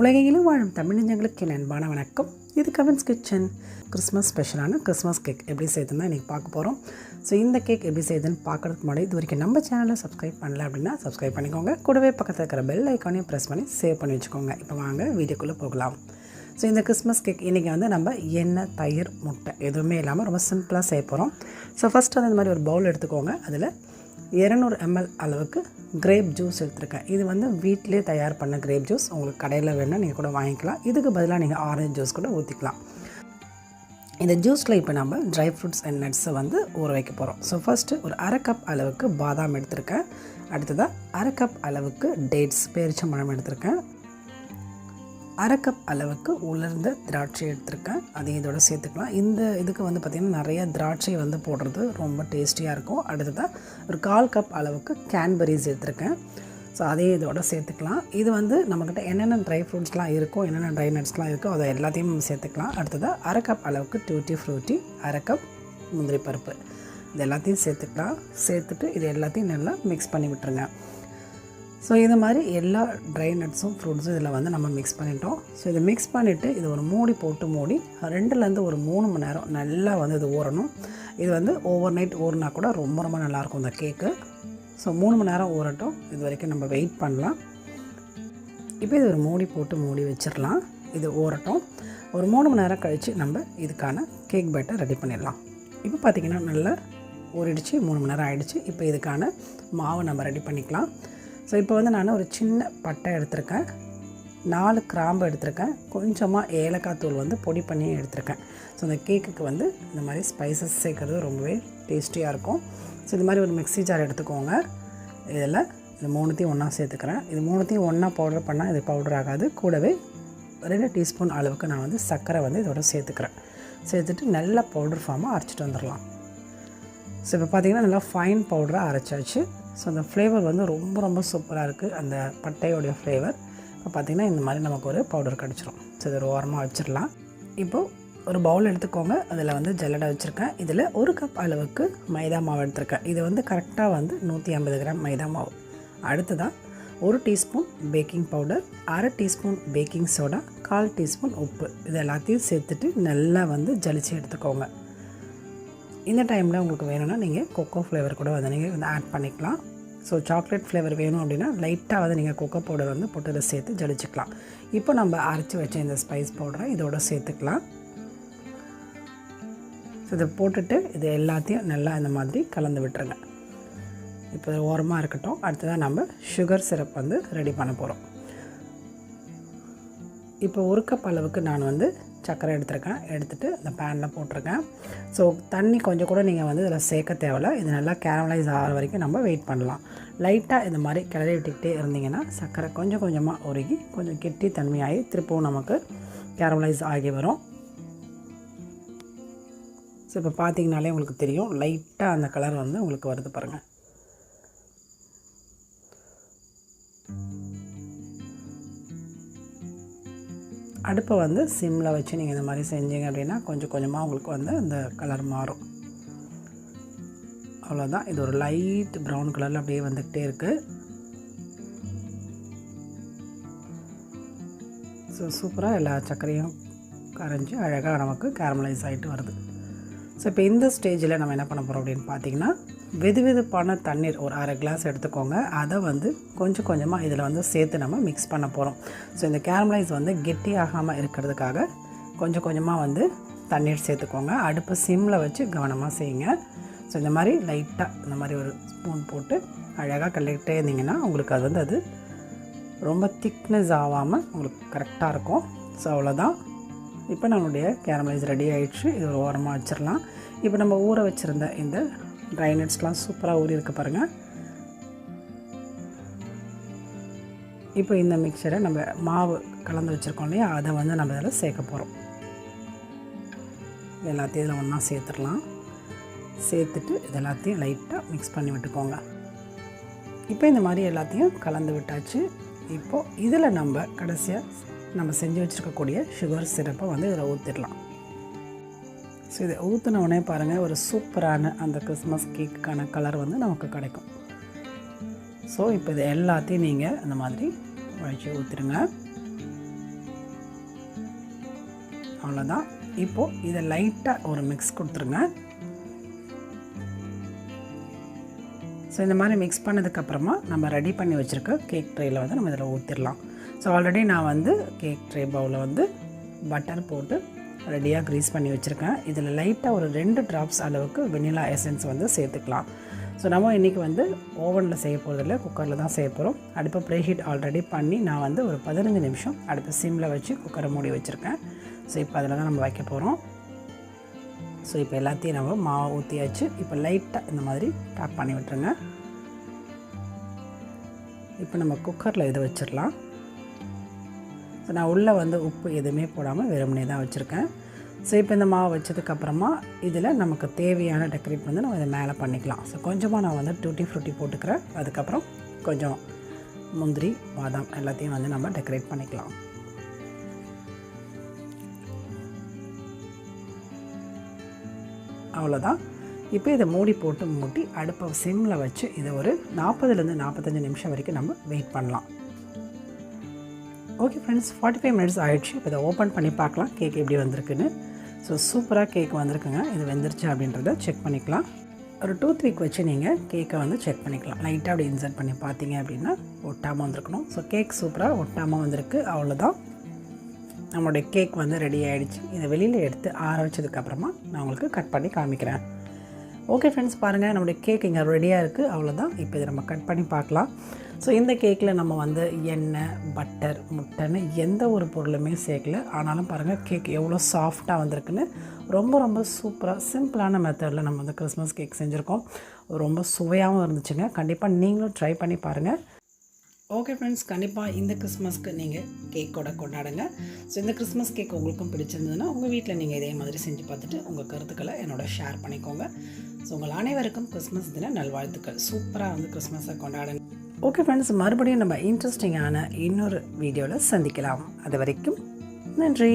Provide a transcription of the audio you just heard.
உலகெங்கிலும் வாழும் தமிழஞ்சங்களுக்கு என் அன்பான வணக்கம். இது கவின்ஸ் கிச்சன். கிறிஸ்மஸ் ஸ்பெஷலான கிறிஸ்மஸ் கேக் எப்படி செய்யுதுன்னு இன்றைக்கி பார்க்க போகிறோம் ஸோ இந்த கேக் எப்படி செய்யுதுன்னு பார்க்குறதுக்கு முன்னாடி இது வரைக்கும் நம்ம சேனலை சப்ஸ்கிரைப் பண்ணல அப்படின்னா சப்ஸ்கிரைப் பண்ணிக்கோங்க. கூடவே பக்கத்தில் இருக்கிற பெல் ஐக்கானையும் ப்ரெஸ் பண்ணி சேவ் பண்ணி வச்சுக்கோங்க. இப்போ வாங்க வீடியோக்குள்ளே போகலாம். ஸோ இந்த கிறிஸ்மஸ் கேக் இன்றைக்கி வந்து நம்ம எண்ணெய் தயிர் முட்டை எதுவுமே இல்லாமல் ரொம்ப சிம்பிளாக செய்ய போகிறோம் ஸோ ஃபஸ்ட்டு வந்து இந்த மாதிரி ஒரு பவுல் எடுத்துக்கோங்க. அதில் இரநூறு எம்எல் அளவுக்கு கிரேப் ஜூஸ் எடுத்திருக்கேன். இது வந்து வீட்டிலே தயார் பண்ண கிரேப் ஜூஸ் உங்களுக்கு கடையில் வேணால் நீங்கள் கூட வாங்கிக்கலாம். இதுக்கு பதிலாக நீங்கள் ஆரஞ்சு ஜூஸ் கூட ஊற்றிக்கலாம் இந்த ஜூஸில் இப்போ நம்ம ட்ரை ஃப்ரூட்ஸ் அண்ட் நட்ஸை வந்து ஊற வைக்க போகிறோம் ஸோ ஃபஸ்ட்டு ஒரு அரை கப் அளவுக்கு பாதாம் எடுத்திருக்கேன். அடுத்ததாக அரை கப் அளவுக்கு டேட்ஸ் பேரிச்சம்பழம் எடுத்திருக்கேன். அரை கப் அளவுக்கு உலர்ந்த திராட்சை எடுத்திருக்கேன். அதையும் இதோட சேர்த்துக்கலாம். இந்த இதுக்கு வந்து பார்த்திங்கன்னா நிறைய திராட்சை வந்து போடுறது ரொம்ப டேஸ்டியாக இருக்கும். அடுத்ததாக ஒரு கால் கப் அளவுக்கு கேன்பெரிஸ் எடுத்திருக்கேன். ஸோ அதையும் இதோட சேர்த்துக்கலாம். இது வந்து நம்மக்கிட்ட என்னென்ன ட்ரை ஃப்ரூட்ஸ்லாம் இருக்கோ என்னென்ன ட்ரை நட்ஸ்லாம் இருக்கோ அதை எல்லாத்தையும் நம்ம சேர்த்துக்கலாம். அடுத்ததாக அரை கப் அளவுக்கு டியூட்டி ஃப்ரூட்டி அரை கப் முந்திரி பருப்பு. இது எல்லாத்தையும் சேர்த்துக்கலாம். சேர்த்துட்டு இது எல்லாத்தையும் நல்லா மிக்ஸ் பண்ணி விட்டுருங்க. ஸோ இது மாதிரி எல்லா ட்ரை நட்ஸும் ஃப்ரூட்ஸும் இதில் வந்து நம்ம மிக்ஸ் பண்ணிட்டோம். ஸோ இதை மிக்ஸ் பண்ணிவிட்டு இது ஒரு மூடி போட்டு மூடி ரெண்டுலேருந்து ஒரு மூணு மணி நேரம் நல்லா வந்து இது ஊறணும். இது வந்து ஓவர் நைட் ஊறினா கூட ரொம்ப ரொம்ப நல்லாயிருக்கும் இந்த கேக்கு ஸோ மூணு மணி நேரம் ஊறட்டும். இது வரைக்கும் நம்ம வெயிட் பண்ணலாம். இப்போ இது ஒரு மூடி போட்டு மூடி வச்சிடலாம். இது ஊறட்டும். ஒரு மூணு மணி நேரம் கழித்து நம்ம இதுக்கான கேக் பேட்டை ரெடி பண்ணிடலாம். இப்போ பார்த்திங்கன்னா நல்லா ஊறிடுச்சு மூணு மணி நேரம் ஆகிடுச்சு இப்போ இதுக்கான மாவை நம்ம ரெடி பண்ணிக்கலாம். ஸோ இப்போ வந்து நான் ஒரு சின்ன பட்டை எடுத்திருக்கேன். நாலு கிராம்பு எடுத்திருக்கேன். கொஞ்சமாக ஏலக்காய் தூள் வந்து பொடி பண்ணி எடுத்திருக்கேன். ஸோ அந்த கேக்குக்கு வந்து இந்த மாதிரி ஸ்பைசஸ் சேர்க்குறது ரொம்பவே டேஸ்டியாக இருக்கும். ஸோ இது மாதிரி ஒரு மிக்ஸி ஜார் எடுத்துக்கோங்க. இதில் இது மூணுத்தையும் ஒன்றா சேர்த்துக்கிறேன். இது மூணுத்தையும் ஒன்றா பவுடர் பண்ணால் இது பவுடர் ஆகாது. கூடவே ரெண்டு டீஸ்பூன் அளவுக்கு நான் வந்து சர்க்கரை வந்து இதோட சேர்த்துக்கிறேன். சேர்த்துட்டு நல்ல பவுடர் ஃபார்மாக அரைச்சிட்டு வந்துடலாம். ஸோ இப்போ பார்த்திங்கன்னா நல்லா ஃபைன் பவுடராக அரைச்சாச்சு. ஸோ அந்த ஃப்ளேவர் வந்து ரொம்ப ரொம்ப சூப்பராக இருக்குது அந்த பட்டையோடைய ஃப்ளேவர் இப்போ பார்த்திங்கன்னா இந்த மாதிரி நமக்கு ஒரு பவுடர் கிடச்சிரும். ஸோ இது ஒரு ஓரமாக வச்சிடலாம் இப்போது ஒரு பவுல் எடுத்துக்கோங்க. அதில் வந்து ஜல்லடை வச்சுருக்கேன். இதில் ஒரு கப் அளவுக்கு மைதா மாவு எடுத்திருக்கேன். இது வந்து கரெக்டாக வந்து நூற்றி ஐம்பது கிராம் மைதா மாவு. அடுத்ததாக ஒரு டீஸ்பூன் பேக்கிங் பவுடர் அரை டீஸ்பூன் பேக்கிங் சோடா கால் டீஸ்பூன் உப்பு. இது எல்லாத்தையும் சேர்த்துட்டு நல்லா வந்து ஜலிச்சு எடுத்துக்கோங்க. இந்த டைமில் உங்களுக்கு வேணும்னா நீங்கள் கொக்கோ ஃப்ளேவர் கூட வந்து நீங்கள் வந்து ஆட் பண்ணிக்கலாம். ஸோ சாக்லேட் ஃப்ளேவர் வேணும் அப்படின்னா லைட்டாக வந்து நீங்கள் கொக்கோ பவுடர் வந்து போட்டு இதை சேர்த்து ஜலிச்சுக்கலாம். இப்போ நம்ம அரைச்சி வச்ச இந்த ஸ்பைஸ் பவுடரை இதோட சேர்த்துக்கலாம். ஸோ இதை போட்டுட்டு இது எல்லாத்தையும் நல்லா இந்த மாதிரி கலந்து விட்டுருங்க. இப்போ ஓரமாக இருக்கட்டும். அடுத்ததாக நம்ம சுகர் சிரப் வந்து ரெடி பண்ண போகிறோம் இப்போ ஒரு கப் அளவுக்கு நான் வந்து சர்க்கரை எடுத்திருக்கேன். எடுத்துகிட்டு அந்த பேனில் போட்டிருக்கேன். ஸோ தண்ணி கொஞ்சம் கூட நீங்கள் வந்து இதில் சேர்க்க தேவையில்ல. இது நல்லா கேரமலைஸ் ஆகிற வரைக்கும் நம்ம வெயிட் பண்ணலாம். லைட்டாக இந்த மாதிரி கிளறி விட்டுக்கிட்டே இருந்தீங்கன்னா சர்க்கரை கொஞ்சம் கொஞ்சமாக உருகி கொஞ்சம் கெட்டி தன்மையாகி திருப்பவும் நமக்கு கேரமலைஸ் ஆகி வரும். ஸோ இப்போ பார்த்தீங்கனாலே உங்களுக்கு தெரியும். லைட்டாக அந்த கலர் வந்து உங்களுக்கு வருது பாருங்கள் அடுப்பை வந்து சிம்மில் வச்சு நீங்கள் இந்த மாதிரி செஞ்சீங்க அப்படின்னா கொஞ்சம் கொஞ்சமாக உங்களுக்கு வந்து அந்த கலர் மாறும். அவ்வளோதான். இது ஒரு லைட் ப்ரௌன் கலரில் அப்படியே வந்துக்கிட்டே இருக்குது ஸோ சூப்பராக எல்லா சர்க்கரையும் கரைஞ்சி அழகாக நமக்கு கேரமலைஸ் ஆகிட்டு வருது. ஸோ இப்போ இந்த ஸ்டேஜில் நம்ம என்ன பண்ண போகிறோம் அப்படின்னு பார்த்தீங்கன்னா வெது வெதுப்பான தண்ணீர் ஒரு அரை கிளாஸ் எடுத்துக்கோங்க. அதை வந்து கொஞ்சம் கொஞ்சமாக இதில் வந்து சேர்த்து நம்ம மிக்ஸ் பண்ண போகிறோம் ஸோ இந்த கேரமலைஸ் வந்து கெட்டி ஆகாமல் இருக்கிறதுக்காக கொஞ்சம் கொஞ்சமாக வந்து தண்ணீர் சேர்த்துக்கோங்க. அடுப்பு சிம்மில் வச்சு கவனமாக செய்யுங்க. ஸோ இந்த மாதிரி லைட்டாக இந்த மாதிரி ஒரு ஸ்பூன் போட்டு அழகாக கல்லிக்கிட்டே இருந்தீங்கன்னா உங்களுக்கு அது வந்து அது ரொம்ப திக்னஸ் ஆகாமல் உங்களுக்கு கரெக்டாக இருக்கும். ஸோ அவ்வளோதான் இப்போ நம்மளுடைய கேரமலைஸ் ரெடி ஆகிடுச்சு இது ஒரு ஓரமாக வச்சிடலாம் இப்போ நம்ம ஊற வச்சுருந்த இந்த ட்ரை நட்ஸ்லாம் சூப்பராக ஊறி இருக்க பாருங்கள் இப்போ இந்த மிக்சரை நம்ம மாவு கலந்து வச்சுருக்கோம் இல்லையா? அதை வந்து நம்ம இதில் சேர்க்க போகிறோம் எல்லாத்தையும் இதில் ஒன்றா சேர்த்துடலாம். சேர்த்துட்டு இது எல்லாத்தையும் லைட்டாக மிக்ஸ் பண்ணி விட்டுக்கோங்க. இப்போ இந்த மாதிரி எல்லாத்தையும் கலந்து விட்டாச்சு. இப்போது இதில் நம்ம கடைசியாக நம்ம செஞ்சு வச்சுருக்கக்கூடிய சுகர் சிரப்பை வந்து இதில் ஊற்றிடலாம் ஸோ இதை ஊற்றின உடனே பாருங்கள் ஒரு சூப்பரான அந்த கிறிஸ்மஸ் கேக்குக்கான கலர் வந்து நமக்கு கிடைக்கும். ஸோ இப்போ இது எல்லாத்தையும் நீங்கள் அந்த மாதிரி வழிச்சு ஊற்றிடுங்க அவ்வளோதான் இப்போது இதை லைட்டாக ஒரு மிக்ஸ் கொடுத்துருங்க. ஸோ இந்த மாதிரி மிக்ஸ் பண்ணதுக்கப்புறமா நம்ம ரெடி பண்ணி வச்சுருக்க கேக் ட்ரேயில் வந்து நம்ம இதில் ஊற்றிடலாம் ஸோ ஆல்ரெடி நான் வந்து கேக் ட்ரே பவுலில் வந்து பட்டர் போட்டு ரெடியாக க்ரீஸ் பண்ணி வச்சுருக்கேன். இதில் லைட்டாக ஒரு ரெண்டு ட்ராப்ஸ் அளவுக்கு வெனிலா எசன்ஸ் வந்து சேர்த்துக்கலாம். ஸோ நம்ம இன்றைக்கி வந்து ஓவனில் செய்ய போகிறதில்ல குக்கரில் தான் செய்ய போகிறோம். அடுப்பை ப்ரீஹீட் ஆல்ரெடி பண்ணி நான் வந்து ஒரு பதினஞ்சு நிமிஷம் அடுப்பு சிம்மில் வச்சு குக்கரை மூடி வச்சுருக்கேன். ஸோ இப்போ அதில் தான் நம்ம வைக்க போகிறோம். ஸோ இப்போ எல்லாத்தையும் நம்ம மாவு ஊற்றியாச்சு. இப்போ லைட்டாக இந்த மாதிரி டேப் பண்ணி விட்டுருங்க. இப்போ நம்ம குக்கரில் இதை வச்சிடலாம். ஸோ நான் உள்ளே வந்து உப்பு எதுவுமே போடாமல் வெறுமனே தான் வச்சுருக்கேன். ஸோ இப்போ இந்த மாவு வச்சதுக்கப்புறமா இதில் நமக்கு தேவையான டெக்கரேட் வந்து நம்ம இதை மேலே பண்ணிக்கலாம். ஸோ கொஞ்சமாக நான் வந்து டூட்டி ஃப்ரூட்டி போட்டுக்கிறேன். அதுக்கப்புறம் கொஞ்சம் முந்திரி பாதாம் எல்லாத்தையும் வந்து நம்ம டெக்கரேட் பண்ணிக்கலாம். அவ்வளோதான். இப்போ இதை மூடி போட்டு மூட்டி அடுப்பை சிம்மில் வச்சு இதை ஒரு நாற்பதுலேருந்து நாற்பத்தஞ்சு நிமிஷம் வரைக்கும் நம்ம வெயிட் பண்ணலாம். Okay friends forty five minutes ஆகிடுச்சு இப்போ இதை ஓப்பன் பண்ணி பார்க்கலாம். கேக் எப்படி வந்திருக்குன்னு. ஸோ சூப்பராக கேக் வந்திருக்குங்க. இது வெந்துருச்சு அப்படின்றத செக் பண்ணிக்கலாம். ஒரு டூத் வீக் வச்சு நீங்கள் கேக்கை வந்து செக் பண்ணிக்கலாம். லைட்டாக அப்படி இன்சர்ட் பண்ணி பார்த்தீங்க அப்படின்னா ஒட்டாமல் வந்திருக்கணும். ஸோ கேக் சூப்பராக ஒட்டாமல் வந்திருக்கு. அவ்வளோதான் நம்மளுடைய கேக் வந்து ரெடி ஆகிடுச்சு இதை வெளியில் எடுத்து ஆற வச்சதுக்கப்புறமா நான் உங்களுக்கு கட் பண்ணி காமிக்கிறேன். ஓகே ஃப்ரெண்ட்ஸ் பாருங்கள் நம்மளுடைய கேக் இங்கே ரெடியாக இருக்குது அவ்வளோதான் இப்போ இதை நம்ம கட் பண்ணி பார்க்கலாம். ஸோ இந்த கேக்கில் நம்ம வந்து எண்ணெய் பட்டர் முட்டைன்னு எந்த ஒரு பொருளுமே சேர்க்கல. ஆனாலும் பாருங்கள் கேக் எவ்வளோ சாஃப்டாக வந்திருக்குன்னு. ரொம்ப ரொம்ப சூப்பராக சிம்பிளான மெத்தடில் நம்ம வந்து கிறிஸ்மஸ் கேக் செஞ்சுருக்கோம். ரொம்ப சுவையாகவும் இருந்துச்சுங்க. கண்டிப்பாக நீங்களும் ட்ரை பண்ணி பாருங்கள் ஓகே ஃப்ரெண்ட்ஸ் கண்டிப்பாக இந்த கிறிஸ்மஸ்க்கு நீங்கள் கேக்கோட கொண்டாடுங்க. ஸோ இந்த கிறிஸ்மஸ் கேக் உங்களுக்கும் பிடிச்சிருந்ததுன்னா உங்கள் வீட்டில் நீங்கள் இதே மாதிரி செஞ்சு பார்த்துட்டு உங்கள் கருத்துக்களை என்னோட ஷேர் பண்ணிக்கோங்க. ஸோ உங்கள் அனைவருக்கும் கிறிஸ்மஸ் தின நல்வாழ்த்துக்கள். சூப்பராக வந்து கிறிஸ்மஸை கொண்டாடுங்க. ஓகே ஃப்ரெண்ட்ஸ் மறுபடியும் நம்ம இன்ட்ரெஸ்டிங்கான இன்னொரு வீடியோவில் சந்திக்கலாம். அது வரைக்கும் நன்றி.